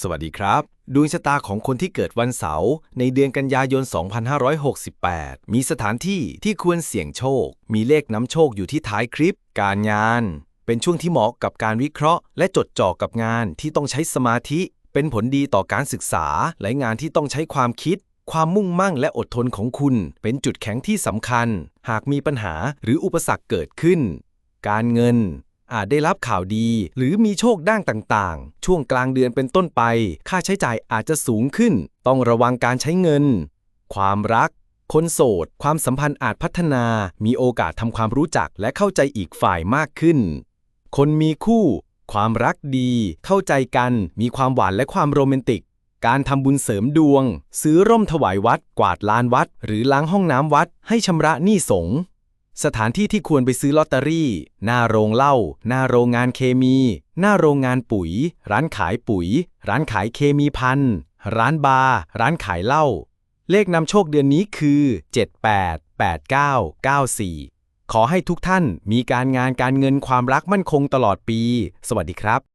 สวัสดีครับ ดวงชะตาของคนที่เกิดวันเสาร์ในเดือนกันยายน 2568 มีสถานที่ที่ควรเสี่ยงโชค มีเลขน้ำโชคอยู่ที่ท้ายคลิป การงาน เป็นช่วงที่เหมาะกับการวิเคราะห์ และจดจ่อกับงานที่ต้องใช้สมาธิ เป็นผลดีต่อการศึกษา และงานที่ต้องใช้ความคิด ความมุ่งมั่งและอดทนของคุณ เป็นจุดแข็งที่สำคัญ หากมีปัญหาหรืออุปสรรคเกิดขึ้น การเงิน อาจได้รับข่าวดี หรือมีโชคด้านต่างๆ ช่วงกลางเดือนเป็นต้นไป ค่าใช้จ่ายอาจจะสูงขึ้น ต้องระวังการใช้เงิน ความรัก คนโสด ความสัมพันธ์อาจพัฒนา มีโอกาสทำความรู้จักและเข้าใจอีกฝ่ายมากขึ้น คนมีคู่ ความรักดี เข้าใจกัน มีความหวานและความโรแมนติก การทำบุญเสริมดวง ซื้อร่มถวายวัด กวาดลานวัด หรือล้างห้องน้ำวัด ให้ชำระหนี้สงฆ์ สถานที่ที่ควรไปซื้อลอตเตอรี่ หน้าโรงเหล้า หน้าโรงงานเคมี หน้าโรงงานปุ๋ย ร้านขายปุ๋ย ร้านขายเคมีพันร้านบาร์ ร้านขายเหล้า เลขนำโชคเดือนนี้คือ 788994 ขอให้ทุกท่านมีการงานการเงินความรักมั่นคงตลอดปี สวัสดีครับ